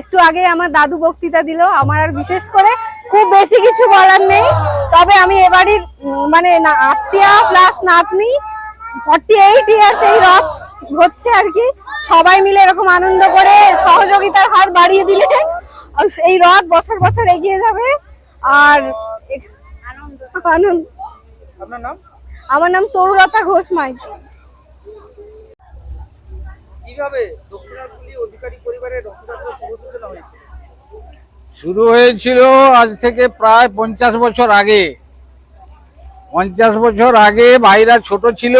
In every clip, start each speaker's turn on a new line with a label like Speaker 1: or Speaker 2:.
Speaker 1: একটু আগে আমার দাদু বক্তৃতা দিল আমার আর বিশেষ করে খুব বেশি কিছু বলার নেই। তবে আমি এবারই মানে আত্মীয়া প্লাস নাতনি ফর্টি এইট ইয়ার্স এই রথ হচ্ছে আর কি। সবাই মিলে এরকম আনন্দ করে সহযোগিতার হার বাড়িয়ে দিলে এই রথ বছর বছর এগিয়ে যাবে। আর আনন্দ। আমার নাম তরুলতা ঘোষ মাইতি।
Speaker 2: কীভাবে
Speaker 3: শুরু হয়েছিল আজ থেকে প্রায় পঞ্চাশ বছর আগে। পঞ্চাশ বছর আগে ভাইরা ছোট ছিল,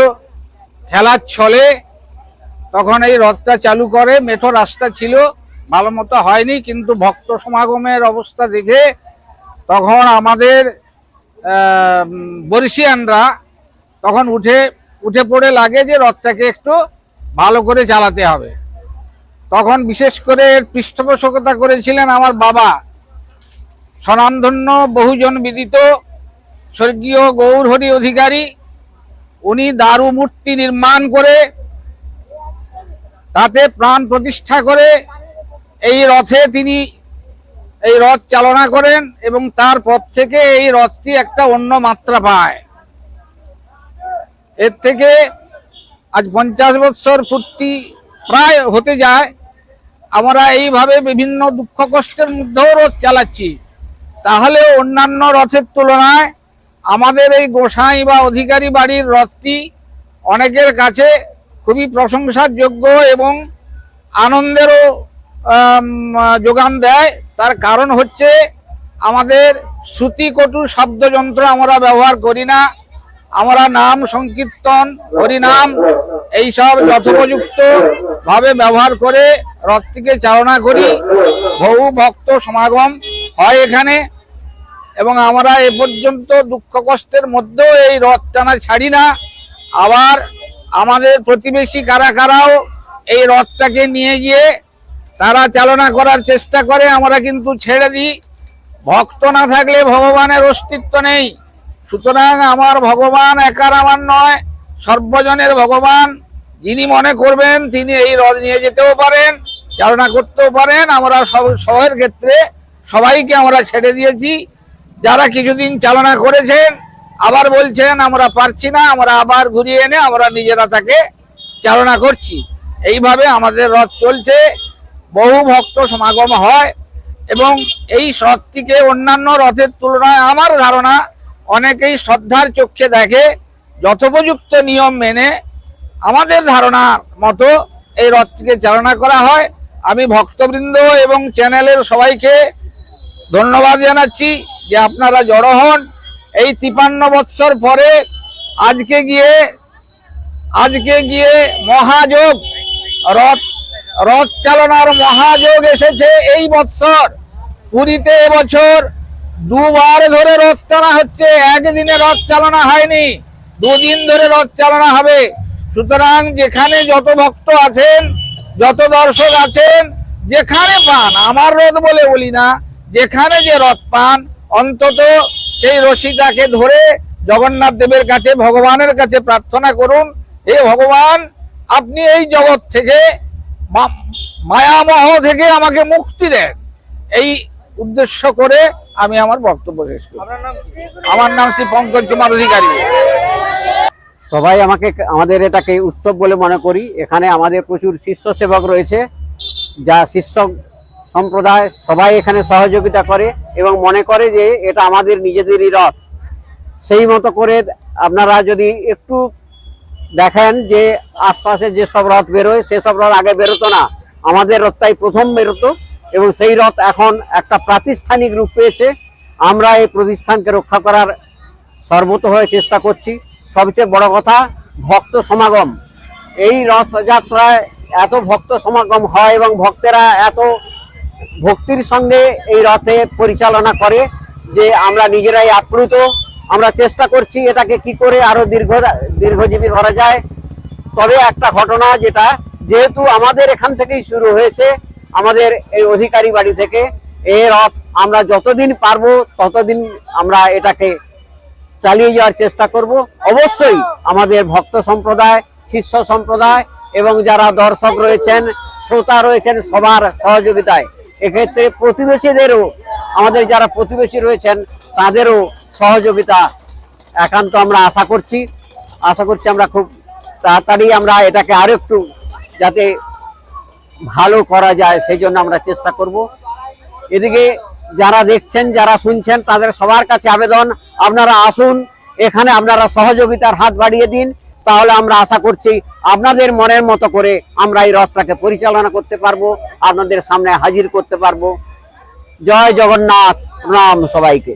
Speaker 3: খেলার ছলে। তখন এই রথটা চালু করে, মেঠো রাস্তা ছিল। ভালো মতো হয়নি, কিন্তু ভক্ত সমাগমের অবস্থা দেখে তখন আমাদের বরিশিয়ানরা তখন উঠে উঠে পড়ে লাগে যে রথটাকে একটু ভালো করে চালাতে হবে। তখন বিশেষ করে পৃষ্ঠপোষকতা করেছিলেন আমার বাবা। স্বনামধন্য বহুজন বিদিত স্বর্গীয় গৌরহরি অধিকারী, উনি দারু মূর্তি নির্মাণ করে তাতে প্রাণ প্রতিষ্ঠা করে এই রথে তিনি এই রথ চালনা করেন এবং তার তারপর থেকে এই রথটি একটা অন্য মাত্রা পায়। এর থেকে আজ পঞ্চাশ বৎসর পূর্তি প্রায় হতে যায়। আমরা এইভাবে বিভিন্ন দুঃখ কষ্টের মধ্যেও রথ চালাচ্ছি। তাহলে অন্যান্য রথের তুলনায় আমাদের এই গোসাই বা অধিকারী বাড়ির রথটি অনেকের কাছে খুবই প্রশংসার যোগ্য এবং আনন্দেরও যোগান দেয়। তার কারণ হচ্ছে আমাদের শ্রুতিকটু শব্দযন্ত্র আমরা ব্যবহার করি না। আমরা নাম সংকীর্তন, হরিনাম, এইসব যথোপযুক্ত ভাবে ব্যবহার করে রথটিকে চালনা করি। বহু ভক্ত সমাগম হয় এখানে এবং আমরা এ পর্যন্ত দুঃখ কষ্টের মধ্যেও এই রথ টানা ছাড়ি না। আবার আমাদের প্রতিবেশী কারা কারাও এই রথটাকে নিয়ে গিয়ে তারা চালনা করার চেষ্টা করে, আমরা কিন্তু ছেড়ে দিই। ভক্ত না থাকলে ভগবানের অস্তিত্ব নেই। সুতরাং আমার ভগবান একার আমার নয়, সর্বজনের ভগবান। যিনি মনে করবেন তিনি এই রথ নিয়ে যেতেও পারেন চালনা করতেও পারেন, আমরা সব সবের ক্ষেত্রে সবাইকে আমরা ছেড়ে দিয়েছি। যারা কিছুদিন চালনা করেছেন, আবার বলছেন আমরা পারছি না, আমরা আবার ঘুরিয়ে এনে আমরা নিজেরা তাকে চালনা করছি। এইভাবে আমাদের রথ চলছে, বহু ভক্ত সমাগম হয় এবং এই রথটিকে অন্যান্য রথের তুলনায় আমার ধারণা অনেকেই শ্রদ্ধার চোখে দেখে, যথোপযুক্ত নিয়ম মেনে আমাদের ধারণা মতো এই রথটিকে চালনা করা হয়। আমি ভক্তবৃন্দ এবং চ্যানেলের সবাইকে ধন্যবাদ জানাচ্ছি যে আপনারা জড়ো হন। এই তিপান্ন বৎসর পরে আজকে গিয়ে আজকে গিয়ে মহাযোগ, রথ রথ চালনার মহাযোগ এসেছে এই বৎসর। পুরীতে এবছর দুবার ধরে রথ টানা হচ্ছে। একদিনে রথ চালনা হয়নি, দুদিন ধরে রথ চালনা হবে। সুতরাং যেখানে যত ভক্ত আছেন যত দর্শক আছেন যেখানে পান আমার রথ বলে বলি না যেখানে যে রথ পান অন্তত সেই রশিটাকে ধরে জগন্নাথ দেবের কাছে ভগবানের কাছে প্রার্থনা করুন হে ভগবান আপনি এই জগৎ থেকে মায়ামহ থেকে আমাকে মুক্তি দেন। এই উদ্দেশ্য করে আমি আমার বক্তব্য শেষ করি? আমার নাম শ্রী পঙ্কজ কুমার অধিকারী।
Speaker 4: সবাই আমাকে আমাদের এটাকে উৎসব বলে মনে করি। এখানে আমাদের প্রচুর শিষ্য সেবক রয়েছে, যা শিষ্য সম্প্রদায় সবাই এখানে সহযোগিতা করে এবং মনে করে যে এটা আমাদের নিজেদেরই রথ। সেই মতো করে আপনারা যদি একটু দেখেন যে আশপাশে যেসব রথ বেরোয় সেসব রথ আগে বেরোতো না। আমাদের রথটাই প্রথম বেরোতো এবং সেই রথ এখন একটা প্রাতিষ্ঠানিক রূপ পেয়েছে। আমরা এই প্রতিষ্ঠানকে রক্ষা করার সর্বতভাবে চেষ্টা করছি। সবচেয়ে বড় কথা, ভক্ত সমাগম। এই রথযাত্রায় এত ভক্ত সমাগম হয় এবং ভক্তেরা এত ভক্তির সঙ্গে এই রথে পরিচালনা করে যে আমরা নিজেরাই আপ্লুত। আমরা চেষ্টা করছি এটাকে কি করে আরও দীর্ঘ দীর্ঘজীবী করা যায়। তবে একটা ঘটনা যেটা, যেহেতু আমাদের এখান থেকেই শুরু হয়েছে, আমাদের এই অধিকারী বাড়ি থেকে এই রথ আমরা যতদিন পারব ততদিন আমরা এটাকে চালিয়ে যাওয়ার চেষ্টা করব। অবশ্যই আমাদের ভক্ত সম্প্রদায়, শিষ্য সম্প্রদায় এবং যারা দর্শক রয়েছেন, শ্রোতা রয়েছেন সবার সহযোগিতায়। এক্ষেত্রে প্রতিবেশীদেরও, আমাদের যারা প্রতিবেশী রয়েছেন, তাদেরও সহযোগিতা একান্ত আমরা আশা করছি। আশা করছি আমরা খুব তাড়াতাড়ি আমরা এটাকে আরও একটু যাতে ভালো করা যায় সেই জন্য আমরা চেষ্টা করব। এদিকে যারা দেখছেন, যারা শুনছেন, তাদের সবার কাছে আবেদন। আপনারা আসুন, এখানে আপনারা সহযোগিতার হাত বাড়িয়ে দিন, তাহলে আমরা আশা করছি আপনাদের মনের মতো করে আমরা এই রথটাকে পরিচালনা করতে পারব, আপনাদের সামনে হাজির করতে পারব। জয় জগন্নাথ রাম সবাইকে।